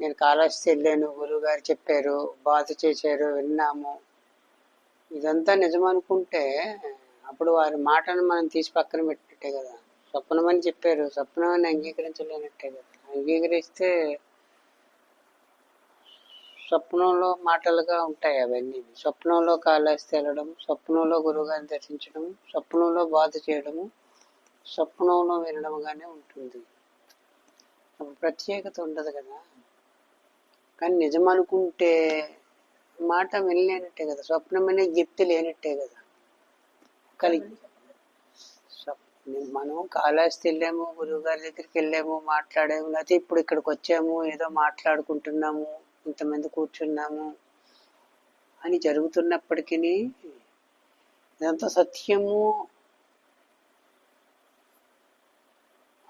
నేను కాళహస్తి వెళ్ళాను గురువుగారు చెప్పారు బాధ చేశారు విన్నాము. ఇదంతా నిజం అనుకుంటే అప్పుడు వారి మాటను మనం తీసి పక్కన పెట్టినట్టే కదా. స్వప్నమని చెప్పారు స్వప్నమని అంగీకరించలేనట్టే కదా. అంగీకరిస్తే స్వప్నంలో మాటలుగా ఉంటాయి అవన్నీ. స్వప్నంలో కాళహస్తి వెళ్ళడం స్వప్నంలో గురువుగారిని దర్శించడం స్వప్నంలో బాధ చేయడము స్వప్నంలో వినడముగానే ఉంటుంది. ప్రత్యేకత ఉండదు కదా. కానీ నిజం అనుకుంటే మాట వినలేనట్టే కదా స్వప్నం అనే లేనట్టే కదా. కలిగి స్వప్నం- మనం కాళహస్తి వెళ్ళాము గురువు గారి దగ్గరికి వెళ్ళాము మాట్లాడాము లేకపోతే ఇప్పుడు ఇక్కడికి వచ్చాము ఏదో మాట్లాడుకుంటున్నాము ఇంతమంది కూర్చున్నాము అని జరుగుతున్నప్పటికీ ఇదంతా సత్యము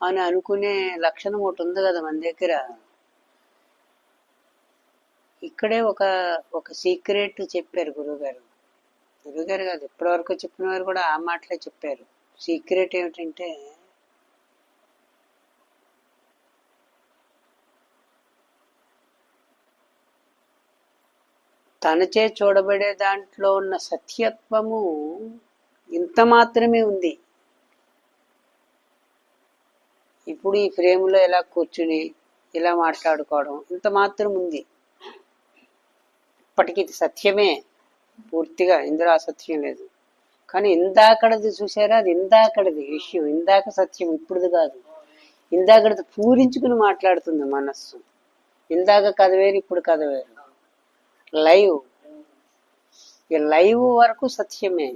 అని అనుకునే లక్షణం ఒకటి ఉంది కదా మన దగ్గర. ఇక్కడే ఒక ఒక సీక్రెట్ చెప్పారు గురువుగారు. గురువుగారు కాదు ఇప్పటివరకు చెప్పిన వారు కూడా ఆ మాటలే చెప్పారు. సీక్రెట్ ఏమిటంటే తనచే చూడబడే దాంట్లో ఉన్న సత్యత్వము ఇంత మాత్రమే ఉంది. ఇప్పుడు ఈ ఫ్రేమ్లో ఇలా కూర్చుని ఇలా మాట్లాడుకోవడం ఇంత మాత్రం ఉంది. అప్పటికి ఇది సత్యమే. పూర్తిగా ఇందులో అసత్యం లేదు. కానీ ఇందాకడది చూసారా అది ఇందాకడది విషయం. ఇందాక సత్యం ఇప్పుడుది కాదు. ఇందాకడది పూరించుకుని మాట్లాడుతుంది మనస్సు. ఇందాక కథ వేరు ఇప్పుడు కథ వేరు. లైవ్. ఈ లైవ్ వరకు సత్యమే.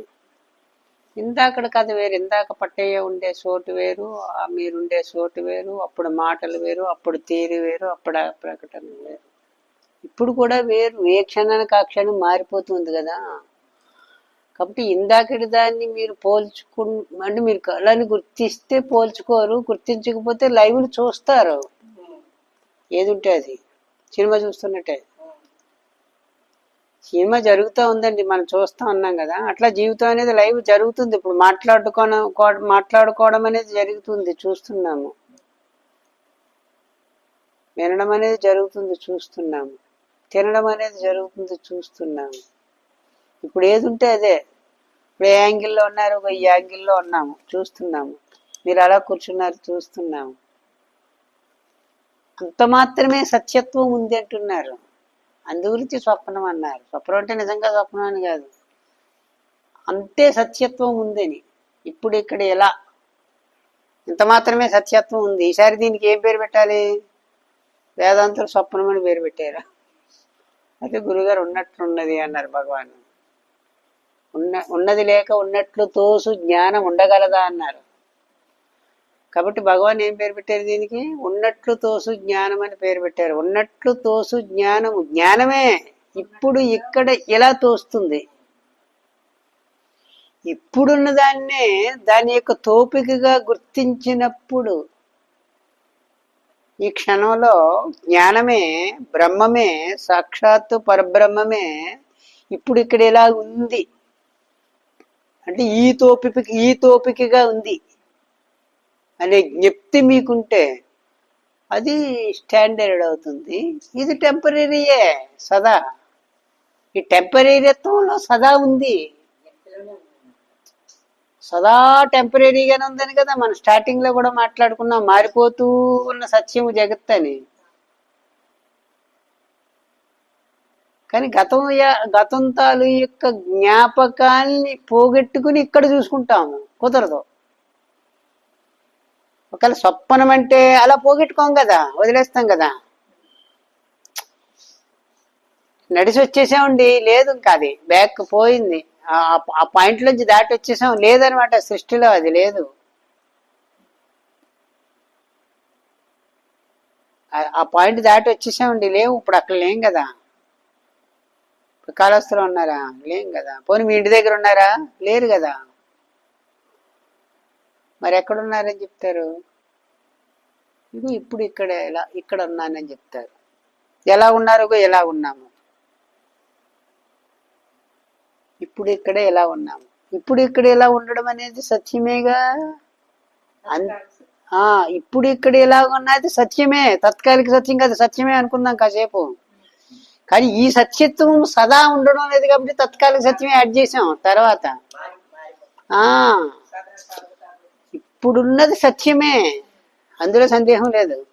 ఇందాకడ కథ వేరు ఇందాక పట్టయ్య ఉండే చోటు వేరు ఆ మీరుండే చోటు వేరు అప్పుడు మాటలు వేరు అప్పుడు తీరు వేరు అప్పుడు ప్రకటన వేరు. ఇప్పుడు కూడా వేరు ఏ క్షణానికి ఆ క్షణం మారిపోతుంది కదా. కాబట్టి ఇందాకటి దాన్ని మీరు పోల్చుకు అంటే మీరు కళని గుర్తిస్తే పోల్చుకోరు గుర్తించకపోతే లైవ్లు చూస్తారు. ఏది ఉంటే అది? సినిమా చూస్తున్నట్టే. సినిమా జరుగుతూ ఉందండి మనం చూస్తూ ఉన్నాం కదా. అట్లా జీవితం అనేది లైవ్ జరుగుతుంది. ఇప్పుడు మాట్లాడుకోవడం మాట్లాడుకోవడం అనేది జరుగుతుంది చూస్తున్నాము. వినడం అనేది జరుగుతుంది చూస్తున్నాము. తినడం అనేది జరుగుతుంది చూస్తున్నాము. ఇప్పుడు ఏది ఉంటే అదే. ఇప్పుడు ఏ యాంగిల్లో ఉన్నారు? ఒక ఈ యాంగిల్లో ఉన్నాము. చూస్తున్నాము. మీరు అలా కూర్చున్నారు చూస్తున్నాము. అంత మాత్రమే సత్యత్వం ఉంది అంటున్నారు. అందుగురించి స్వప్నం అన్నారు. స్వప్నం అంటే నిజంగా స్వప్నం అని కాదు. అంతే సత్యత్వం ఉందని. ఇప్పుడు ఇక్కడ ఎలా? ఇంత మాత్రమే సత్యత్వం ఉంది. ఈసారి దీనికి ఏం పేరు పెట్టాలి? వేదాంతులు స్వప్నం అని పేరు పెట్టారు? అయితే గురుగారు ఉన్నట్లున్నది అన్నారు భగవాన్. ఉన్న ఉన్నది లేక ఉన్నట్లు తోసు జ్ఞానం ఉండగలదా అన్నారు. కాబట్టి భగవాన్ ఏం పేరు పెట్టారు దీనికి? ఉన్నట్లు తోసు జ్ఞానం అని పేరు పెట్టారు. ఉన్నట్లు తోసు జ్ఞానము. జ్ఞానమే ఇప్పుడు ఇక్కడ ఎలా తోస్తుంది? ఇప్పుడున్న దాన్నే దాని యొక్క తోపికగా గుర్తించినప్పుడు ఈ క్షణంలో జ్ఞానమే బ్రహ్మమే సాక్షాత్తు పరబ్రహ్మమే ఇప్పుడు ఇక్కడ ఇలా ఉంది. అంటే ఈ తోపిక ఈ తోపికగా ఉంది అనే జ్ఞప్తి మీకుంటే అది స్టాండర్డ్ అవుతుంది. ఇది టెంపరీయే సదా. ఈ టెంపరీత్వంలో సదా ఉంది. సదా టెంపరీగానే ఉందని కదా మనం స్టార్టింగ్లో కూడా మాట్లాడుకున్నాం మారిపోతూ ఉన్న సత్యం జగత్ అని. కానీ గతం గతం తాలు యొక్క జ్ఞాపకాల్ని పోగొట్టుకుని ఇక్కడ చూసుకుంటాము కుదరదు. ఒకవేళ స్వప్నం అంటే అలా పోగొట్టుకోం కదా వదిలేస్తాం కదా. నడిచి వచ్చేసామండి లేదు ఇంకా అది బ్యాక్ పోయింది. ఆ- ఆ పాయింట్ నుంచి దాటి వచ్చేసాం లేదనమాట సృష్టిలో అది లేదు. ఆ- పాయింట్ దాటి వచ్చేసామండి లేవు ఇప్పుడు అక్కడ లేం కదా. ఇప్పుడు కాళహస్తిలో ఉన్నారా? లేం కదా. పోనీ మీ ఇంటి దగ్గర ఉన్నారా? లేరు కదా. మరి ఎక్కడున్నారని చెప్తారు? ఇది ఇప్పుడు ఇక్కడ ఎలా ఇక్కడ ఉన్నానని చెప్తారు. ఎలా ఉన్నారు? ఎలా ఉన్నాము? ఇప్పుడు ఇక్కడే ఎలా ఉన్నాము? ఇప్పుడు ఇక్కడ ఎలా ఉండడం అనేది సత్యమేగా? అన్- ఆ ఇప్పుడు ఇక్కడ ఇలా ఉన్నది సత్యమే. తత్కాలిక సత్యం కాదు సత్యమే అనుకుందాం కాసేపు. కానీ ఈ సత్యత్వం సదా ఉండడం లేదు కాబట్టి తత్కాలిక సత్యమే యాడ్ చేసాం తర్వాత. ఆ ఇప్పుడున్నది సత్యమే. అందులో సందేహం లేదు.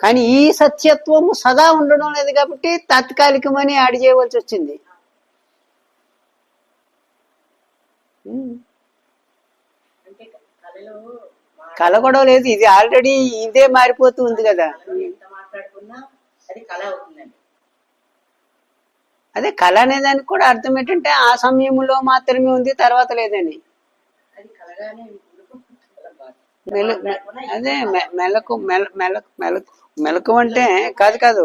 కానీ ఈ సత్యత్వము సదా ఉండడం లేదు కాబట్టి తాత్కాలికమని యాడ్ చేయవలసి వచ్చింది. కళ కూడా లేదు ఇది ఆల్రెడీ ఇదే మారిపోతూ ఉంది కదా. అది కళ అనేదానికి కూడా అర్థం ఏంటంటే ఆ సమయంలో మాత్రమే ఉంది తర్వాత లేదని. అది మెలకు మెల మెలకు మెలకు మెలకు అంటే కాదు కాదు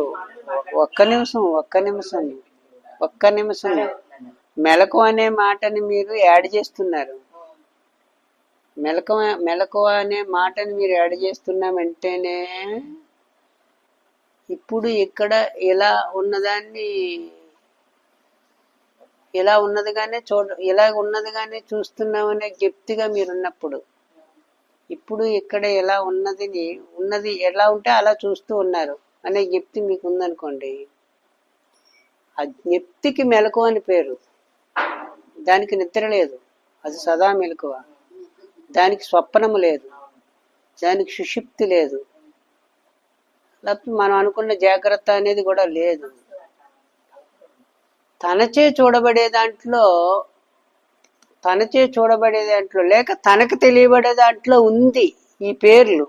ఒక్క నిమిషం ఒక్క నిమిషం ఒక్క నిమిషం. మెలకు అనే మాటని మీరు యాడ్ చేస్తున్నారు. మెలకు మెలకు అనే మాటని మీరు యాడ్ చేస్తున్నామంటేనే ఇప్పుడు ఇక్కడ ఇలా ఉన్నదాన్ని ఇలా ఉన్నదిగానే చూడ ఇలా ఉన్నదిగానే చూస్తున్నామనే జప్తిగా మీరున్నప్పుడు ఇప్పుడు ఇక్కడ ఎలా ఉన్నదిని ఉన్నది ఎలా ఉంటే అలా చూస్తూ ఉన్నారు అనే జ్ఞప్తి మీకు ఉందనుకోండి ఆ జ్ఞప్తికి మెలకు అని పేరు. దానికి నిద్ర లేదు. అది సదా మెలకువ. దానికి స్వప్నము లేదు. దానికి సుషిప్తి లేదు. లేకపోతే మనం అనుకున్న జాగ్రత్త అనేది కూడా లేదు. తనచే చూడబడే దాంట్లో తనచే చూడబడే దాంట్లో లేక తనకు తెలియబడే దాంట్లో ఉంది ఈ పేర్లు.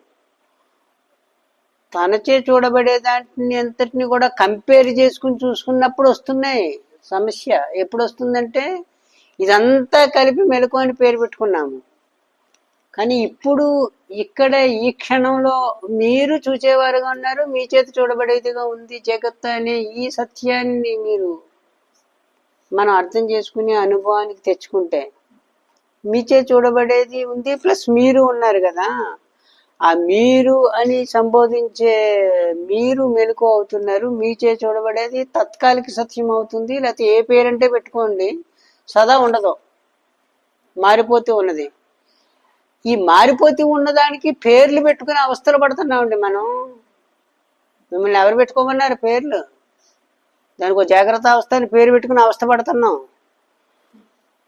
తనచే చూడబడే దాంట్ని అంతటిని కూడా కంపేర్ చేసుకుని చూసుకున్నప్పుడు వస్తున్నాయి. సమస్య ఎప్పుడు వస్తుందంటే ఇదంతా కలిపి మెలకు అని పేరు పెట్టుకున్నాము. కానీ ఇప్పుడు ఇక్కడ ఈ క్షణంలో మీరు చూసేవారుగా ఉన్నారు మీ చేతి చూడబడేదిగా ఉంది జగత్ అనే ఈ సత్యాన్ని మీరు మనం అర్థం చేసుకునే అనుభవానికి తెచ్చుకుంటే మీచే చూడబడేది ఉంది ప్లస్ మీరు ఉన్నారు కదా. ఆ మీరు అని సంబోధించే మీరు మెలకు అవుతున్నారు మీచే చూడబడేది తత్కాలిక సత్యం అవుతుంది లేకపోతే ఏ పేరంటే పెట్టుకోండి. సదా ఉండదు. మారిపోతూ ఉన్నది. ఈ మారిపోతూ ఉన్నదానికి పేర్లు పెట్టుకుని అవస్థలు పడుతున్నామండి మనం. మిమ్మల్ని ఎవరు పెట్టుకోమన్నారు పేర్లు? దానికి ఒక జాగ్రత్త అవస్థ అని పేరు పెట్టుకుని అవస్థ పడుతున్నాం.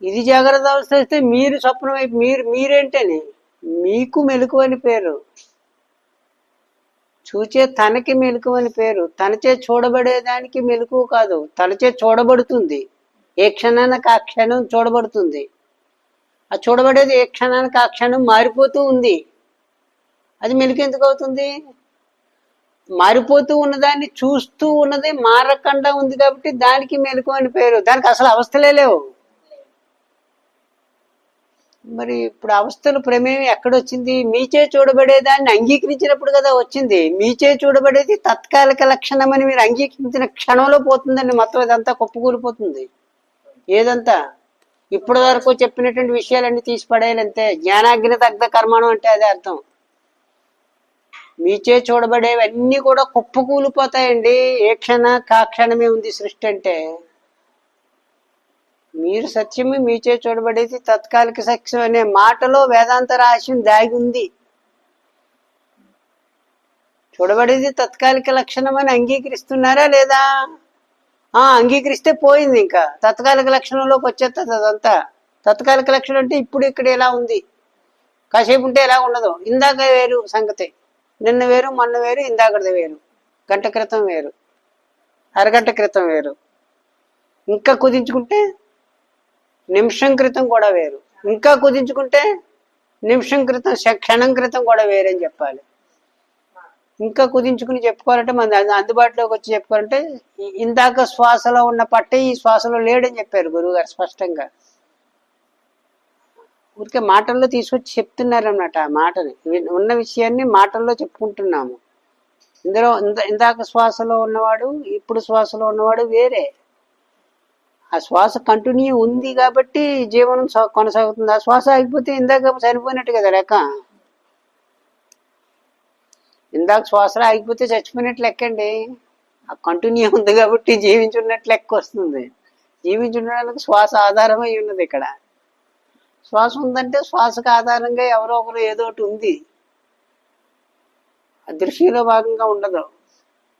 ఇది జాగ్రత్త అవస్థ అయితే మీరు స్వప్నం వైపు మీరు మీరేంటని? మీకు మెలకు అని పేరు. చూచే తనకి మెలకు అని పేరు. తనచే చూడబడేదానికి మెలకు కాదు. తనచే చూడబడుతుంది. ఏ క్షణానికి ఆ క్షణం చూడబడుతుంది? ఆ చూడబడేది ఏ క్షణానికి ఆ క్షణం మారిపోతూ ఉంది? అది మెలకు ఎందుకు అవుతుంది? మారిపోతూ ఉన్నదాన్ని చూస్తూ ఉన్నది మారకుండా ఉంది కాబట్టి దానికి మెలకు అని పేరు. దానికి అసలు అవస్థలే లేవు. మరి ఇప్పుడు అవస్థలు ప్రమేయం ఎక్కడొచ్చింది? మీచే చూడబడేదాన్ని అంగీకరించినప్పుడు కదా వచ్చింది. మీచే చూడబడేది తత్కాలిక లక్షణం అని మీరు అంగీకరించిన క్షణంలో పోతుందండి మొత్తం ఇదంతా కుప్పకూలిపోతుంది. ఏదంతా ఇప్పటి వరకు చెప్పినటువంటి విషయాలన్నీ తీసి పడేయాలి జ్ఞానాగ్ని దగ్ధ కర్మణం అంటే అదే అర్థం. మీచే చూడబడేవన్నీ కూడా కుప్పకూలిపోతాయండి ఏ క్షణ కాక్షణమే ఉంది సృష్టి అంటే. మీరు సత్యము మీచే చూడబడేది తత్కాలిక సత్యం అనే మాటలో వేదాంత రహస్యం దాగి ఉంది. చూడబడేది తత్కాలిక లక్షణం అని అంగీకరిస్తున్నారా లేదా? ఆ అంగీకరిస్తే పోయింది ఇంకా. తత్కాలిక లక్షణంలోకి వచ్చేస్తుంది అదంతా. తత్కాలిక లక్షణం అంటే ఇప్పుడు ఇక్కడ ఎలా ఉంది? కాసేపు ఉంటే ఎలా ఉండదు? ఇందాక వేరు సంగతి. నిన్న వేరు మొన్న వేరు ఇందాకది వేరు. గంట క్రితం వేరు. అరగంట క్రితం వేరు. ఇంకా కుదించుకుంటే నిమిషం క్రితం కూడా వేరు. ఇంకా కుదించుకుంటే నిమిషం క్రితం క్షణం క్రితం కూడా వేరని చెప్పాలి. ఇంకా కుదించుకుని చెప్పుకోవాలంటే మన అందుబాటులోకి వచ్చి చెప్పుకోవాలంటే ఇందాక శ్వాసలో ఉన్న పట్టే ఈ శ్వాసలో లేడని చెప్పారు గురువుగారు స్పష్టంగా. ఊరికే మాటల్లో తీసుకొచ్చి చెప్తున్నారు అన్నమాట ఆ మాటని. ఉన్న విషయాన్ని మాటల్లో చెప్పుకుంటున్నాము. ఇందులో ఇంద ఇందాక శ్వాసలో ఉన్నవాడు ఇప్పుడు శ్వాసలో ఉన్నవాడు వేరే. ఆ శ్వాస కంటిన్యూ ఉంది కాబట్టి జీవనం సా- కొనసాగుతుంది. ఆ శ్వాస ఆగిపోతే ఇందాక చనిపోయినట్టు కదా లెక్క. ఇందాక శ్వాసలో ఆగిపోతే చచ్చిపోయినట్టు లెక్కండి. ఆ కంటిన్యూ ఉంది కాబట్టి జీవించున్నట్లు లెక్క వస్తుంది. జీవించుండడానికి శ్వాస ఆధారమై ఉన్నది ఇక్కడ. శ్వాస ఉందంటే శ్వాసకు ఆధారంగా ఎవరో ఒకరు ఏదో ఒకటి ఉంది. అదృశ్యంలో భాగంగా ఉండదు.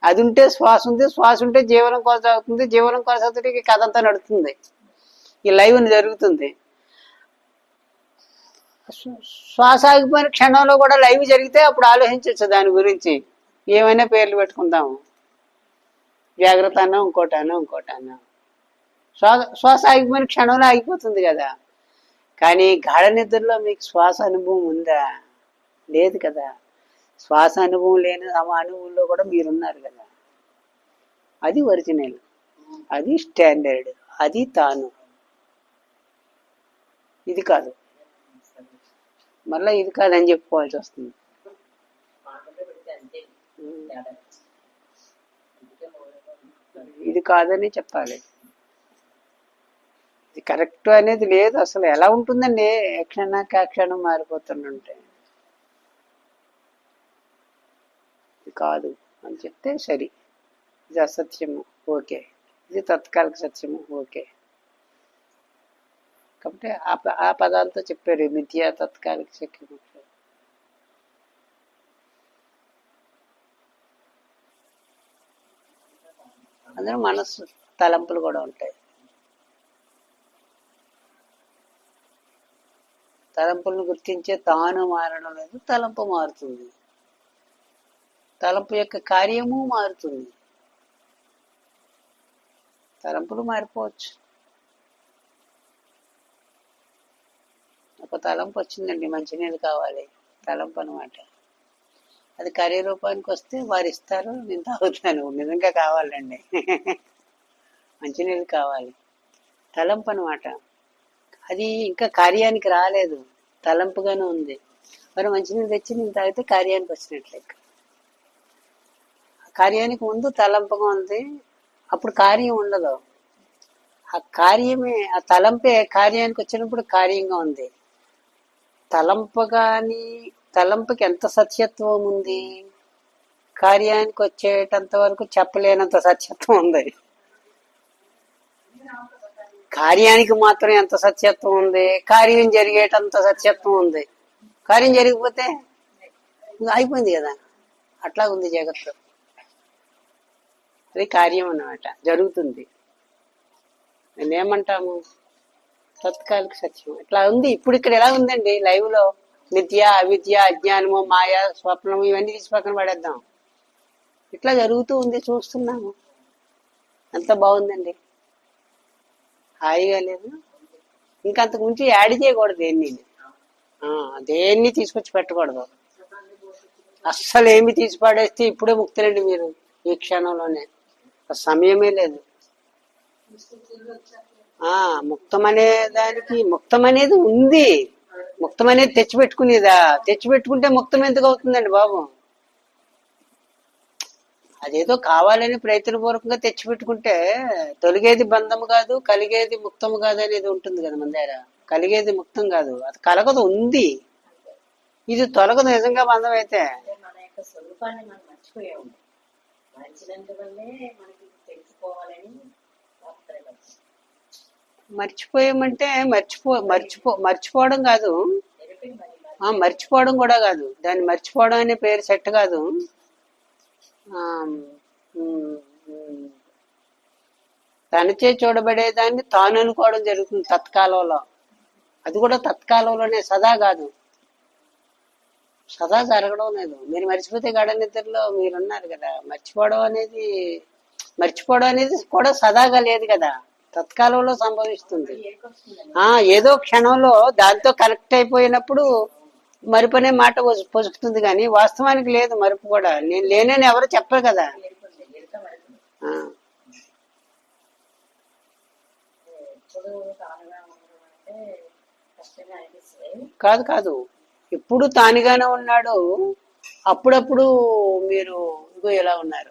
అది ఉంటే శ్వాస ఉంది శ్వాస ఉంటే జీవనం కొనసాగుతుంది జీవనం కొనసాగుతుంటే ఈ కథ అంతా నడుస్తుంది ఈ లైవ్ జరుగుతుంది. శ్వాస ఆగిపోయిన క్షణంలో కూడా లైవ్ జరిగితే అప్పుడు ఆలోచించవచ్చు దాని గురించి. ఏమైనా పేర్లు పెట్టుకుందాము. జాగ్రత్త అన్నా ఇంకోటి అన్నా అన్నా శ్వాస శ్వాస ఆగిపోయిన క్షణంలో ఆగిపోతుంది కదా. కానీ గాఢ నిద్రలో మీకు శ్వాస అనుభవం ఉందా? లేదు కదా. శ్వాస అనుభవం లేని ఆ అనుభవంలో కూడా మీరున్నారు కదా. అది ఒరిజినల్. అది స్టాండర్డ్. అది తాను. ఇది కాదు. మళ్ళీ ఇది కాదని చెప్పుకోవాల్సి వస్తుంది. ఇది కాదని చెప్పాలి. ఇది కరెక్ట్ అనేది లేదు. అసలు ఎలా ఉంటుందండి? ఏ క్షణానికి క్షణం మారిపోతుంటే ఇది కాదు. అని చెప్తే సరి. ఇది అసత్యము. ఓకే. ఇది తత్కాలిక సత్యము. ఓకే. కాబట్టి ఆ ఆ పదాలతో చెప్పారు మిథ్యా తత్కాలిక సత్యము అందులో మనస్సు తలంపులు కూడా ఉంటాయి. తలంపులను గుర్తించే తాను మారడం లేదు తలంపు మారుతుంది. తలంపు యొక్క కార్యము మారుతుంది. తలంపులు మారిపోవచ్చు. ఒక తలంపు వచ్చిందండి మంచినీళ్ళు కావాలి తలంపు అనమాట అది కార్యరూపానికి వస్తే వారు ఇస్తారు నేను తాగుతాను. నిజంగా కావాలండి. మంచినీళ్ళు కావాలి. తలంపు అనమాట అది ఇంకా కార్యానికి రాలేదు. తలంపుగానే ఉంది. మరి మంచినీళ్ళు తెచ్చి నేను తాగితే కార్యానికి వచ్చినట్లే కార్యానికి ముందు తలంపుగా ఉంది. అప్పుడు కార్యం ఉండదు. ఆ కార్యమే ఆ తలంపే కార్యానికి వచ్చినప్పుడు కార్యంగా ఉంది. తలంపగాని కానీ తలంపుకి ఎంత సత్యత్వం ఉంది కార్యానికి వచ్చేటంత వరకు చెప్పలేనంత సత్యత్వం ఉంది కార్యానికి మాత్రం ఎంత సత్యత్వం ఉంది కార్యం జరిగేటంత సత్యత్వం ఉంది కార్యం జరిగిపోతే అయిపోయింది కదా. అట్లా ఉంది జగత్తు. అది కార్యం అన్నమాట జరుగుతుంది. నేనేమంటాము? తత్కాలిక సత్యం. ఇట్లా ఉంది. ఇప్పుడు ఇక్కడ ఎలా ఉందండి? లైవ్లో నిత్య అవిద్య అజ్ఞానము మాయ స్వప్నము ఇవన్నీ తీసి పక్కన పడేద్దాం. ఇట్లా జరుగుతూ ఉంది. చూస్తున్నాము. అంత బాగుందండి. హాయిగా లేదు. ఇంకా అంతకు యాడ్ చేయకూడదు దేన్ని. దేన్ని తీసుకొచ్చి పెట్టకూడదు. అస్సలు ఏమి తీసి పడేస్తే ఇప్పుడే ముక్తులండి మీరు ఈ క్షణంలోనే. సమయమే లేదు. ఆ ముక్తం అనే దానికి ముక్తం అనేది ఉంది. ముక్తం అనేది తెచ్చిపెట్టుకునేదా? తెచ్చిపెట్టుకుంటే ముక్తం ఎందుకు అవుతుందండి బాబు? అదేదో కావాలని ప్రయత్నపూర్వకంగా తెచ్చిపెట్టుకుంటే తొలిగేది బంధం కాదు కలిగేది ముక్తం కాదు అనేది ఉంటుంది కదా మన దగ్గర. కలిగేది ముక్తం కాదు. అది కలగదు ఉంది. ఇది తొలగదు నిజంగా బంధం అయితే. తెలుసుకోవాలని మన యొక్క స్వరూపాన్ని మనం మర్చిపోయాము మర్చినందువల్లే మనకి తెలుసుకోవాలని తాపత్రయపడుతుంది మర్చిపోయామంటే మర్చిపో మర్చిపో మర్చిపోవడం కాదు. ఆ మర్చిపోవడం కూడా కాదు. దాన్ని మర్చిపోవడం అనే పేరు సెట్ కాదు. తనచే చూడబడేదాన్ని తాను అనుకోవడం జరుగుతుంది తత్కాలంలో. అది కూడా తత్కాలంలోనే సదా కాదు. సదా జరగడం లేదు. మీరు మర్చిపోతే గడ నిద్రలో మీరున్నారు కదా. మర్చిపోవడం అనేది మర్చిపోవడం అనేది కూడా సదాగా లేదు కదా. తత్కాలంలో సంభవిస్తుంది. ఆ ఏదో క్షణంలో దాంతో కనెక్ట్ అయిపోయినప్పుడు మరుపు మాట పొసుకుతుంది కానీ వాస్తవానికి లేదు మరుపు కూడా. నేను లేనని ఎవరు చెప్పరు కదా. కాదు కాదు. ఎప్పుడు తానుగానే ఉన్నాడు. అప్పుడప్పుడు మీరు ఇంకో ఎలా ఉన్నారు.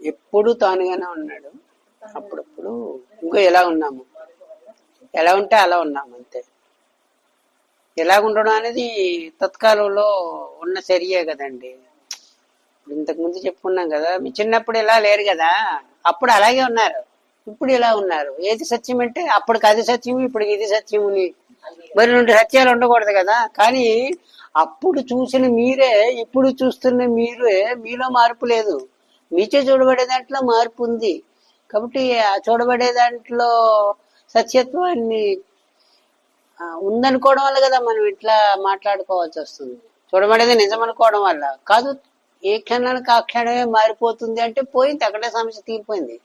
ఎప్పుడు తానుగానే ఉన్నాడు. అప్పుడప్పుడు ఇంకో ఎలా ఉన్నాము? ఎలా ఉంటే అలా ఉన్నాము అంతే. ఎలా ఉండడం అనేది తత్కాలంలో ఉన్న చర్యే కదండి. ఇంతకుముందు ఇంతకు ముందు చెప్పుకున్నాం కదా మీ చిన్నప్పుడు ఇలా లేరు కదా అప్పుడు అలాగే ఉన్నారు. ఇప్పుడు ఇలా ఉన్నారు? ఏది సత్యం అంటే అప్పటికి అది సత్యం ఇప్పుడు ఇది సత్యముని మరి రెండు సత్యాలు ఉండకూడదు కదా. కానీ అప్పుడు చూసిన మీరే ఇప్పుడు చూస్తున్న మీరే మీలో మార్పు లేదు. మీచే చూడబడే దాంట్లో మార్పు ఉంది. కాబట్టి ఆ చూడబడే దాంట్లో సత్యత్వాన్ని ఉందనుకోవడం వల్ల కదా మనం ఇట్లా మాట్లాడుకోవాల్సి వస్తుంది. చూడబడేది నిజం అనుకోవడం వల్ల కాదు. ఏ క్షణానికి ఆ క్షణమే మారిపోతుంది అంటే పోయింది అక్కడే సమస్య తీరిపోయింది.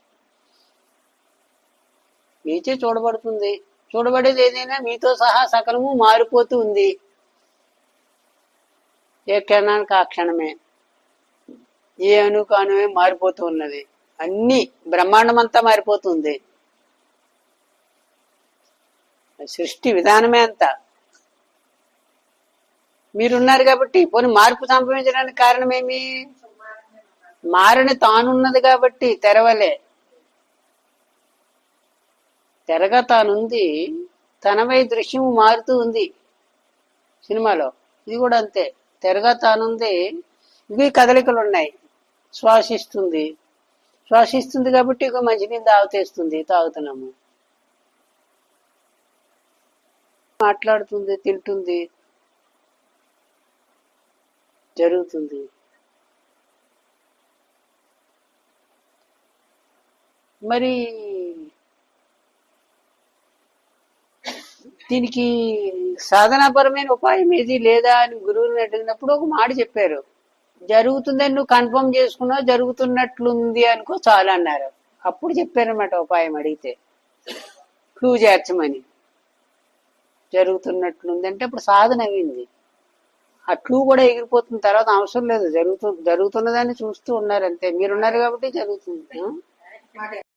మీచే చూడబడుతుంది. చూడబడేది ఏదైనా మీతో సహా సకలము మారిపోతూ ఉంది. ఏ క్షణానికి ఆ క్షణమే ఏ అను అణువే మారిపోతూ ఉన్నది. అన్ని బ్రహ్మాండం అంతా మారిపోతుంది. సృష్టి విధానమే అంతా. మీరున్నారు కాబట్టి పోనీ మార్పు సంభవించడానికి కారణమేమి? మారని తానున్నది కాబట్టి తెరవలే. తెరగా తానుంది తనవై దృశ్యము మారుతూ ఉంది సినిమాలో. ఇది కూడా అంతే. తెరగా తానుంది ఇవి కదలికలు ఉన్నాయి శ్వాసిస్తుంది శ్వాసిస్తుంది కాబట్టి ఇక మంచినీళ్ళు తాగుతేస్తుంది తాగుతున్నాము. మాట్లాడుతుంది తింటుంది. జరుగుతుంది. మరి దీనికి సాధనాపరమైన ఉపాయం ఏది లేదా అని గురువుని అడిగినప్పుడు ఒక మాట చెప్పారు. జరుగుతుందని నువ్వు కన్ఫర్మ్ చేసుకున్నావు జరుగుతున్నట్లుంది అనుకో చాలు అన్నారు. అప్పుడు చెప్పారన్నమాట ఉపాయం అడిగితే. క్లూ చేర్చమని. జరుగుతున్నట్లుంది అంటే అప్పుడు సాధన అయింది. ఆ క్లూ కూడా ఎగిరిపోతున్న తర్వాత అవసరం లేదు. జరుగుతు జరుగుతున్నదాన్ని చూస్తూ ఉన్నారు అంతే. మీరున్నారు కాబట్టి జరుగుతుంది.